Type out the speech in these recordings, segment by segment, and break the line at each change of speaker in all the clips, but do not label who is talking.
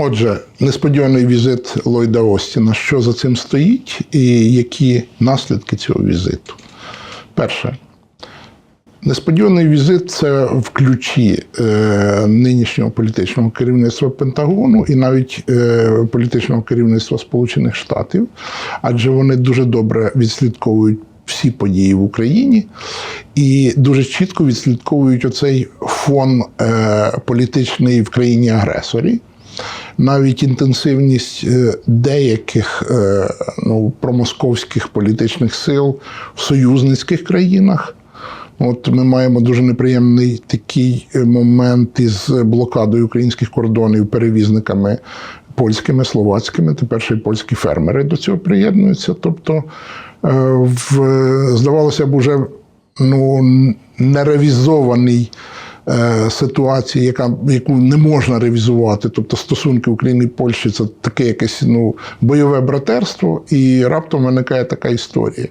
Отже, несподіваний візит Ллойда Остіна. Що за цим стоїть, і які наслідки цього візиту? Перше, несподіваний візит це в ключі е, нинішнього політичного керівництва Пентагону і навіть е, політичного керівництва Сполучених Штатів, адже вони дуже добре відслідковують. Всі події в Україні і дуже чітко відслідковують оцей фон е, політичний в країні агресорі навіть інтенсивність е, деяких е, ну, промосковських політичних сил в союзницьких країнах. От ми маємо дуже неприємний такий е, момент із блокадою українських кордонів перевізниками польськими, словацькими. Тепер ще й польські фермери до цього приєднуються. Тобто, в, здавалося б, уже ну, неревізований ситуації, яка яку не можна ревізувати, тобто стосунки України і Польщі, це таке якесь ну бойове братерство, і раптом виникає така історія.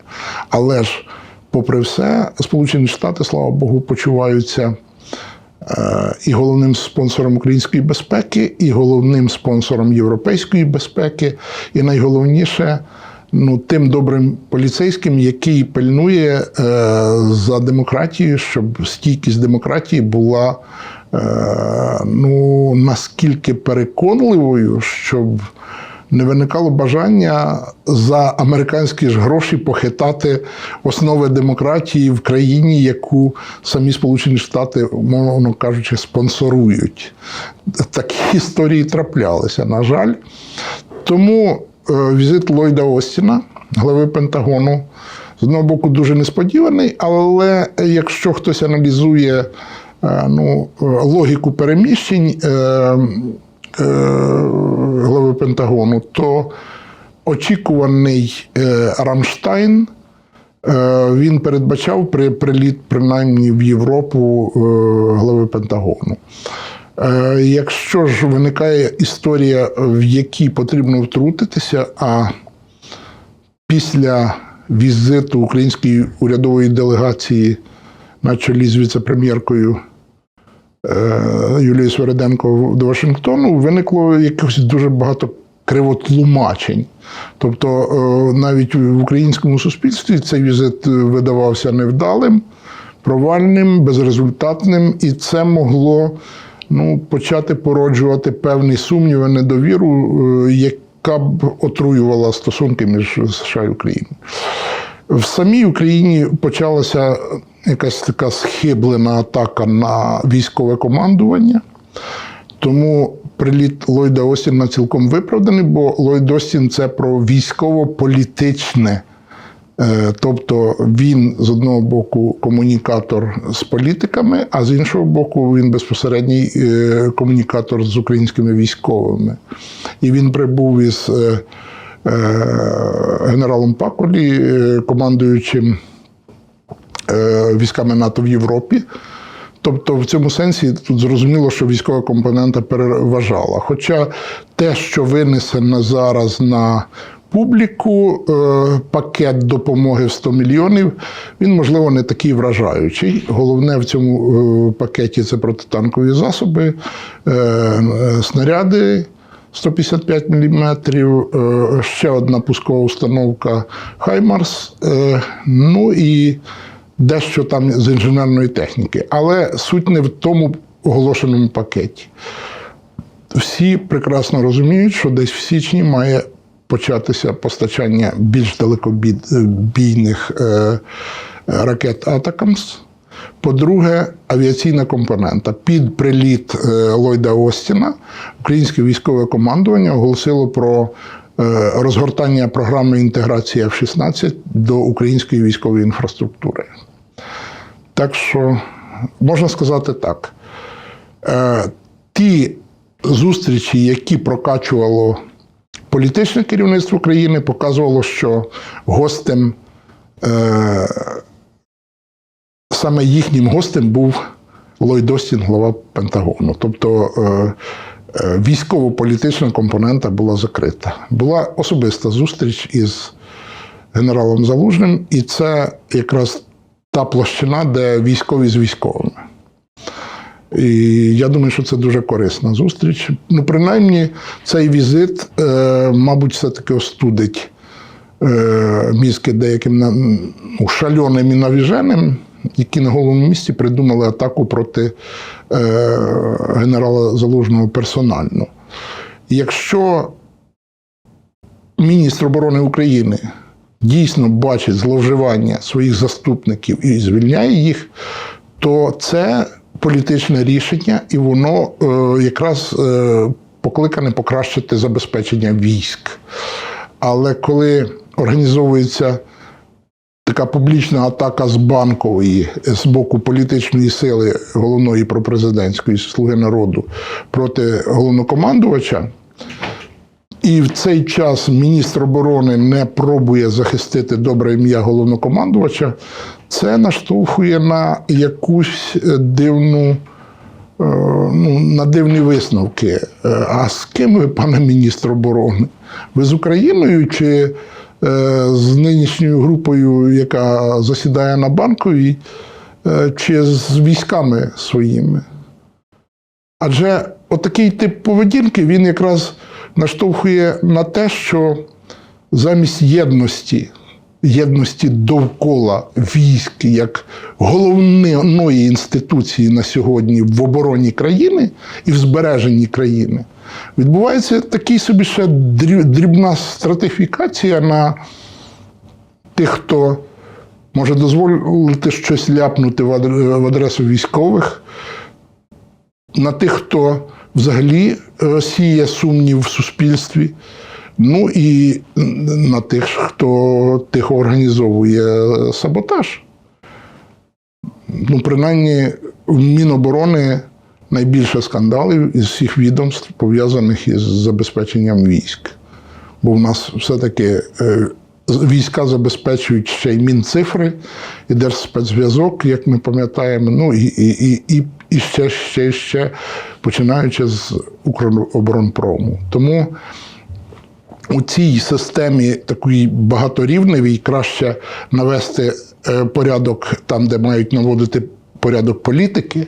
Але ж, попри все, Сполучені Штати, слава Богу, почуваються. І головним спонсором української безпеки, і головним спонсором європейської безпеки, і найголовніше ну, тим добрим поліцейським, який пильнує е, за демократією, щоб стійкість демократії була е, ну, наскільки переконливою, щоб не виникало бажання за американські ж гроші похитати основи демократії в країні, яку самі Сполучені Штати, мовно кажучи, спонсорують. Такі історії траплялися, на жаль. Тому візит Ллойда Остіна, глави Пентагону, з одного боку, дуже несподіваний, але якщо хтось аналізує е, ну, логіку переміщень е, глави Пентагону, то очікуваний Рамштайн. Він передбачав при приліт принаймні в Європу глави Пентагону. Е, якщо ж виникає історія, в якій потрібно втрутитися, а після візиту української урядової делегації на чолі з віце-прем'єркою е, Юлією Свереденко до Вашингтону, виникло якось дуже багато кривотлумачень. Тобто е, навіть в українському суспільстві цей візит видавався невдалим, провальним, безрезультатним, і це могло ну, почати породжувати певні сумніви, недовіру, е, яка б отруювала стосунки між США і Україною. В самій Україні почалася якась така схиблена атака на військове командування. Тому приліт Ллойда Остіна цілком виправданий, бо Ллойд Остін – це про військово-політичне тобто він з одного боку комунікатор з політиками, а з іншого боку, він безпосередній е, комунікатор з українськими військовими. І він прибув із е, генералом Паколі, командуючим військами НАТО в Європі. Тобто, в цьому сенсі тут зрозуміло, що військова компонента переважала. Хоча те, що винесено зараз на публіку е, пакет допомоги в 100 мільйонів, він, можливо, не такий вражаючий. Головне в цьому е, пакеті це протитанкові засоби, е, снаряди. 155 мм, ще одна пускова установка Хаймарс, ну і дещо там з інженерної техніки. Але суть не в тому оголошеному пакеті. Всі прекрасно розуміють, що десь в січні має початися постачання більш далекобійних е, ракет Атакамс. По-друге, авіаційна компонента. Під приліт е, Ллойда Остіна українське військове командування оголосило про е, розгортання програми інтеграції F-16 до української військової інфраструктури. Так що, можна сказати так, ті зустрічі, які прокачувало політичне керівництво країни показувало, що гостем, е, саме їхнім гостем був Ллойд Остін, глава Пентагону. Тобто е, е, військово-політична компонента була закрита. Була особиста зустріч із генералом Залужним, і це якраз та площина, де військові з військовими. І я думаю, що це дуже корисна зустріч. Ну, принаймні, цей візит, е, мабуть, все-таки остудить е, мізки деяким ну, шальоним і навіженим, які на головному місці придумали атаку проти е, генерала Залужного персонально. Якщо міністр оборони України дійсно бачить зловживання своїх заступників і звільняє їх, то це політичне рішення, і воно е, якраз е, покликане покращити забезпечення військ. Але коли організовується така публічна атака з банкової з боку політичної сили головної пропрезидентської слуги народу проти головнокомандувача, і в цей час міністр оборони не пробує захистити добре ім'я головнокомандувача, це наштовхує на якусь е, дивну, е, ну, на дивні висновки. Е, А з ким ви, пане міністр оборони? Ви з Україною чи з нинішньою групою, яка засідає на банковій, чи з військами своїми? Адже отакий тип поведінки він якраз наштовхує на те, що замість єдності, єдності довкола військ як головної інституції на сьогодні в обороні країни і в збереженні країни, відбувається такий собі ще дрібна стратифікація на тих, хто може дозволити щось ляпнути в адресу військових, на тих, хто взагалі сіє сумнів в суспільстві, ну і на тих, хто тихо організовує саботаж. Ну, принаймні, в Міноборони найбільше скандалів із всіх відомств пов'язаних із забезпеченням військ. Бо в нас все-таки е, війська забезпечують ще й мінцифри, і держспецзв'язок, як ми пам'ятаємо, ну і, і, і, і, і ще, ще, ще, починаючи з Укроборонпрому. Тому у цій системі такої багаторівневій краще навести е, порядок там, де мають наводити порядок політики,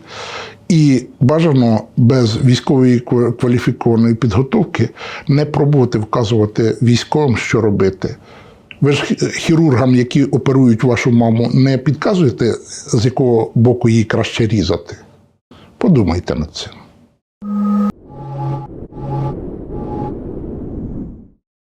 і бажано без військової кваліфікованої підготовки не пробувати вказувати військовим, що робити. Ви ж хірургам, які оперують вашу маму, не підказуєте, з якого боку її краще різати. Подумайте над цим.